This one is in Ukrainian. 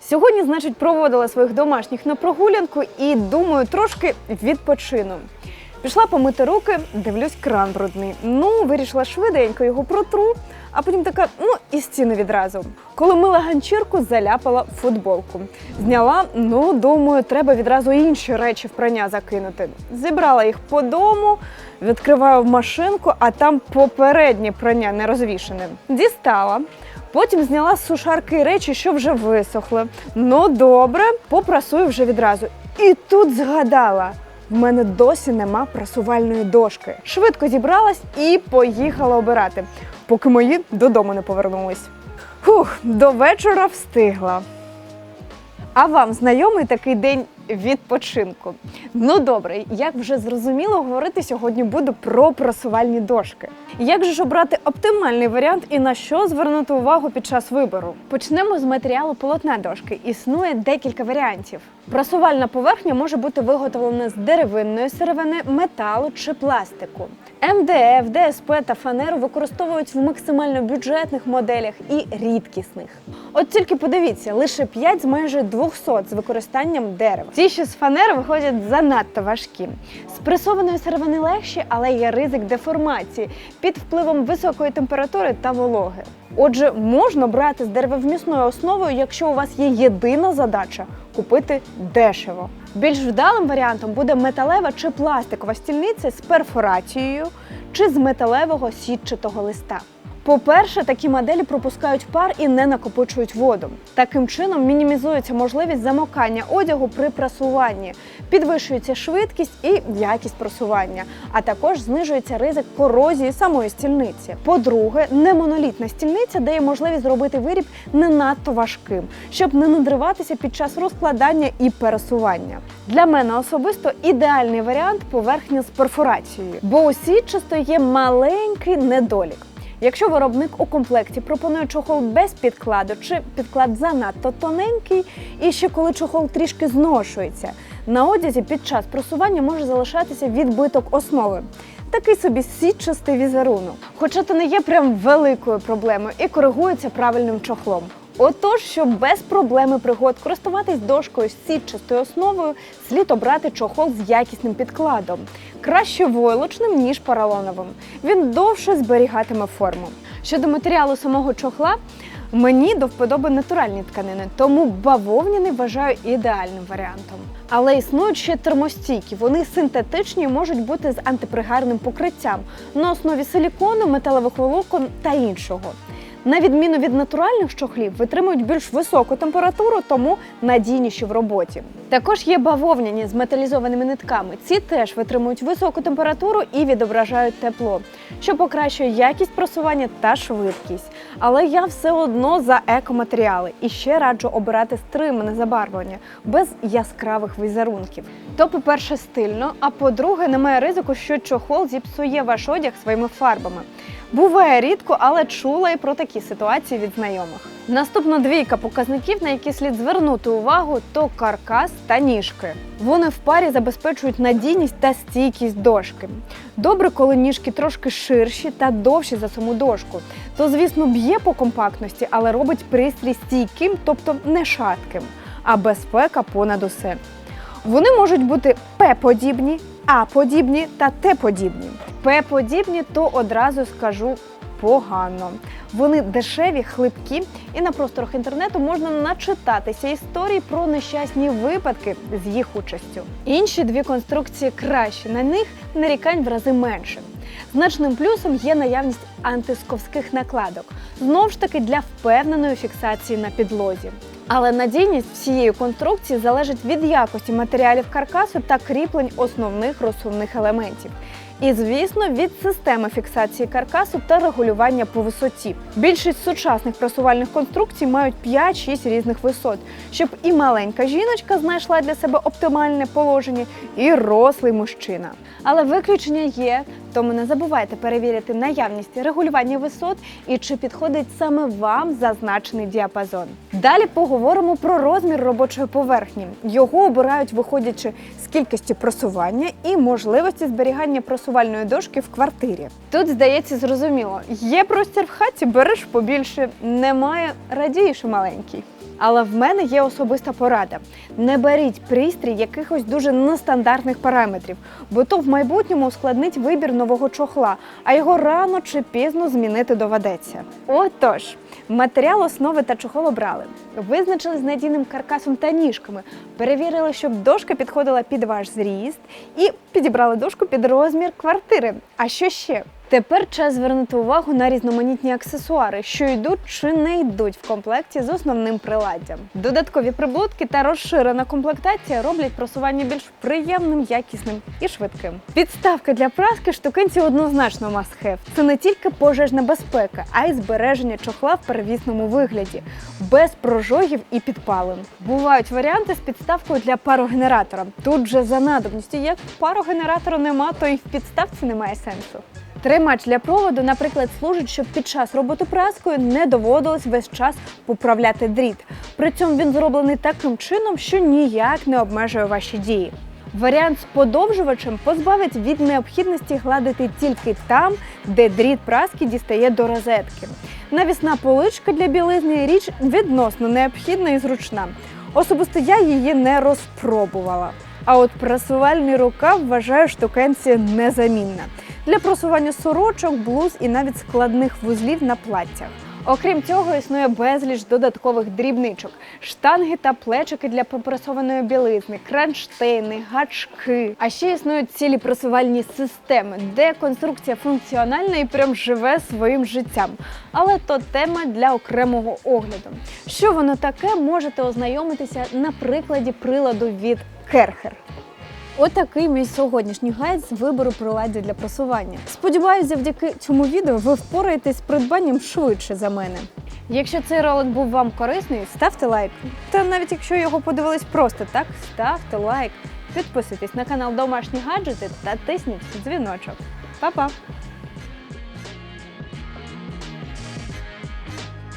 Сьогодні, значить, проводила своїх домашніх на прогулянку і думаю, трошки відпочину. Пішла помити руки, дивлюсь, кран брудний. Ну, вирішила швиденько його протру, а потім така, ну і стіни відразу. Коли мила ганчірку, заляпала футболку. Зняла, ну думаю, треба відразу інші речі в прання закинути. Зібрала їх по дому, відкриваю машинку, а там попереднє прання не розвішене. Дістала. Потім зняла з сушарки речі, що вже висохли. Ну добре, попрасую вже відразу. І тут згадала. В мене досі нема прасувальної дошки. Швидко зібралась і поїхала обирати, поки мої додому не повернулись. Фух, до вечора встигла. А вам знайомий такий день відпочинку? Ну добре, як вже зрозуміло, говорити сьогодні буду про просувальні дошки. Як же ж обрати оптимальний варіант і на що звернути увагу під час вибору? Почнемо з матеріалу полотна дошки. Існує декілька варіантів. Просувальна поверхня може бути виготовлена з деревинної сировини, металу чи пластику. МДФ, ДСП та фанеру використовують в максимально бюджетних моделях і рідкісних. От тільки подивіться, лише 5 з майже 200 з використанням дерева. Ті, що з фанери виходять занадто важкі. З пресованої сировини легші, але є ризик деформації під впливом високої температури та вологи. Отже, можна брати з деревовмісною основою, якщо у вас є єдина задача купити дешево. Більш вдалим варіантом буде металева чи пластикова стільниця з перфорацією чи з металевого сітчатого листа. По-перше, такі моделі пропускають пар і не накопичують воду. Таким чином мінімізується можливість замокання одягу при прасуванні, підвищується швидкість і якість прасування, а також знижується ризик корозії самої стільниці. По-друге, немонолітна стільниця дає можливість зробити виріб не надто важким, щоб не надриватися під час розкладання і пересування. Для мене особисто ідеальний варіант поверхня з перфорацією, бо у сітчасто є маленький недолік. Якщо виробник у комплекті пропонує чохол без підкладу чи підклад занадто тоненький, і ще коли чохол трішки зношується, на одязі під час просування може залишатися відбиток основи. Такий собі сітчастий візерунок. Хоча це не є прям великою проблемою і коригується правильним чохлом. Отож, щоб без проблеми пригод користуватись дошкою з сітчастою основою, слід обрати чохол з якісним підкладом. Краще войлочним, ніж поролоновим. Він довше зберігатиме форму. Щодо матеріалу самого чохла, мені до вподоби натуральні тканини, тому бавовняний вважаю ідеальним варіантом. Але існують ще термостійкі. Вони синтетичні можуть бути з антипригарним покриттям на основі силікону, металевих волокон та іншого. На відміну від натуральних щохлів, витримують більш високу температуру, тому надійніші в роботі. Також є бавовняні з металізованими нитками. Ці теж витримують високу температуру і відображають тепло, що покращує якість просування та швидкість. Але я все одно за екоматеріали і ще раджу обирати стримане забарвлення без яскравих візерунків. То, по-перше, стильно, а по-друге, немає ризику, що чохол зіпсує ваш одяг своїми фарбами. Буває рідко, але чула і про такі ситуації від знайомих. Наступна двійка показників, на які слід звернути увагу, то каркас та ніжки. Вони в парі забезпечують надійність та стійкість дошки. Добре, коли ніжки трошки ширші та довші за саму дошку. То, звісно, б'є по компактності, але робить пристрій стійким, тобто не шатким, а безпека понад усе. Вони можуть бути П-подібні, А-подібні та Т-подібні. П-подібні, то одразу скажу погано. Вони дешеві, хлипкі, і на просторах інтернету можна начитатися історій про нещасні випадки з їх участю. Інші дві конструкції кращі, на них нарікань в рази менше. Значним плюсом є наявність антисковських накладок, знову ж таки для впевненої фіксації на підлозі. Але надійність всієї конструкції залежить від якості матеріалів каркасу та кріплень основних розсувних елементів. І, звісно, від системи фіксації каркасу та регулювання по висоті. Більшість сучасних просувальних конструкцій мають 5-6 різних висот, щоб і маленька жіночка знайшла для себе оптимальне положення, і рослий мужчина. Але виключення є, тому не забувайте перевірити наявність регулювання висот і чи підходить саме вам зазначений діапазон. Далі поговоримо про розмір робочої поверхні. Його обирають виходячи з кількості просування і можливості зберігання просувальної дошки в квартирі. Тут здається зрозуміло, є простір в хаті, береш побільше, немає радієш маленький. Але в мене є особиста порада: не беріть пристрій якихось дуже нестандартних параметрів, бо то в майбутньому ускладнить вибір нового чохла, а його рано чи пізно змінити доведеться. Отож, матеріал основи та чохол обрали. Визначили з надійним каркасом та ніжками, перевірили, щоб дошка підходила під ваш зріст, і підібрали дошку під розмір квартири. А що ще? Тепер час звернути увагу на різноманітні аксесуари, що йдуть чи не йдуть в комплекті з основним приладдям. Додаткові приблудки та розширена комплектація роблять просування більш приємним, якісним і швидким. Підставка для праски штукенці однозначно must have. Це не тільки пожежна безпека, а й збереження чохла в первісному вигляді, без прожогів і підпалин. Бувають варіанти з підставкою для парогенератора. Тут же за надобністю, як парогенератора нема, то і в підставці немає сенсу. Тримач для проводу, наприклад, служить, щоб під час роботи праскою не доводилось весь час поправляти дріт. При цьому він зроблений таким чином, що ніяк не обмежує ваші дії. Варіант з подовжувачем позбавить від необхідності гладити тільки там, де дріт праски дістає до розетки. Навісна поличка для білизни річ відносно необхідна і зручна. Особисто я її не розпробувала. А от прасувальний рукав вважаю штукенці незамінна для просування сорочок, блуз і навіть складних вузлів на платтях. Окрім цього, існує безліч додаткових дрібничок: штанги та плечики для попресованої білизни, кронштейни, гачки. А ще існують цілі пресувальні системи, де конструкція функціональна і прям живе своїм життям. Але то тема для окремого огляду. Що воно таке, можете ознайомитися на прикладі приладу від Керхер. Отакий мій сьогоднішній гайд з вибору приладдя для просування. Сподіваюсь, завдяки цьому відео ви впораєтесь з придбанням швидше за мене. Якщо цей ролик був вам корисний, ставте лайк. Та навіть якщо його подивились просто так, ставте лайк. Підписуйтесь на канал Домашні гаджети та тисніть дзвіночок. Па-па!